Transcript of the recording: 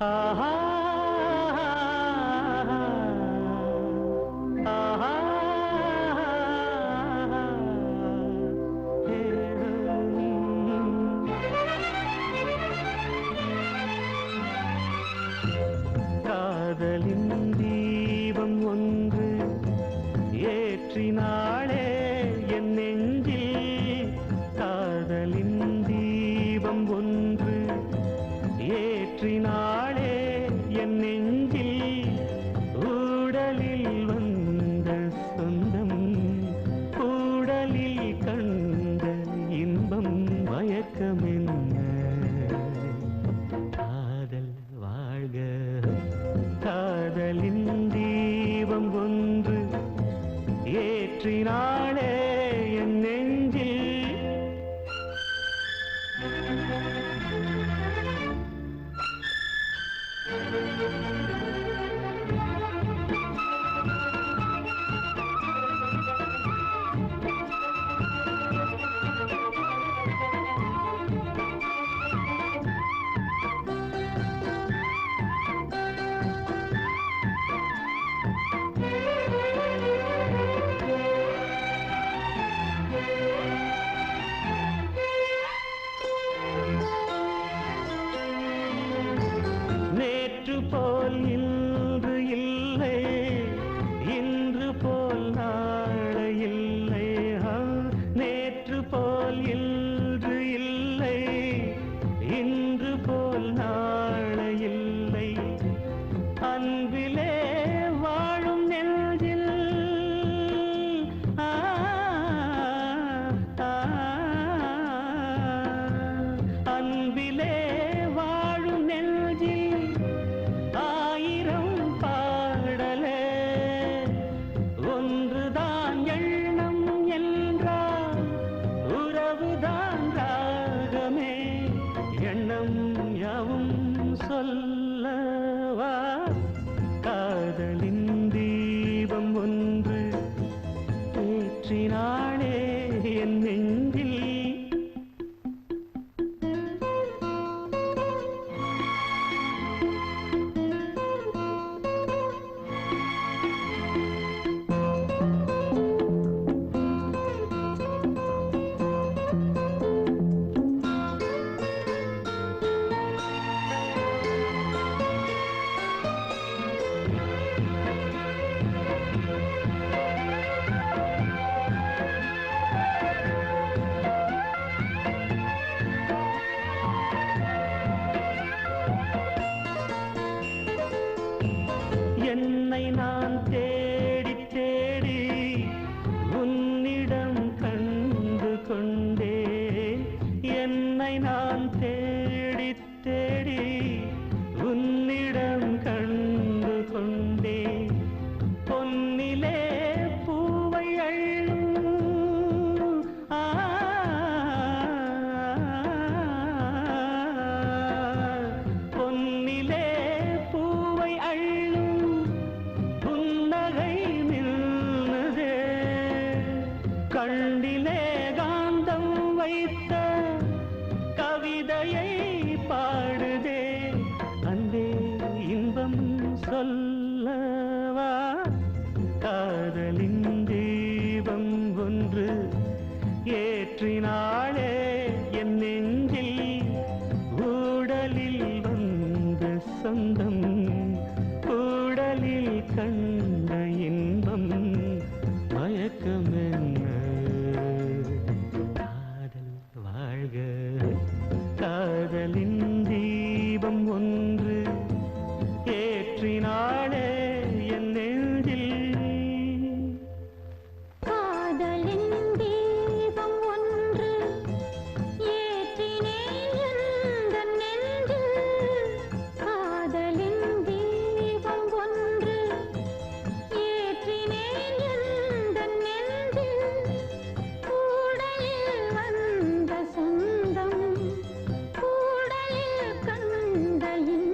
Ha ha! in கண்ணிலே காந்தம் வைத்த கவிதையை பாடுதே. அன்பே இன்பம் சொல்லவா? காதலின் தீபம் ஒன்று ஏற்றினாளே என் நெஞ்சில். ஊடலில் வந்த சொந்தம் ஊடலில் கண்ட இன்பம். மயக்கமே and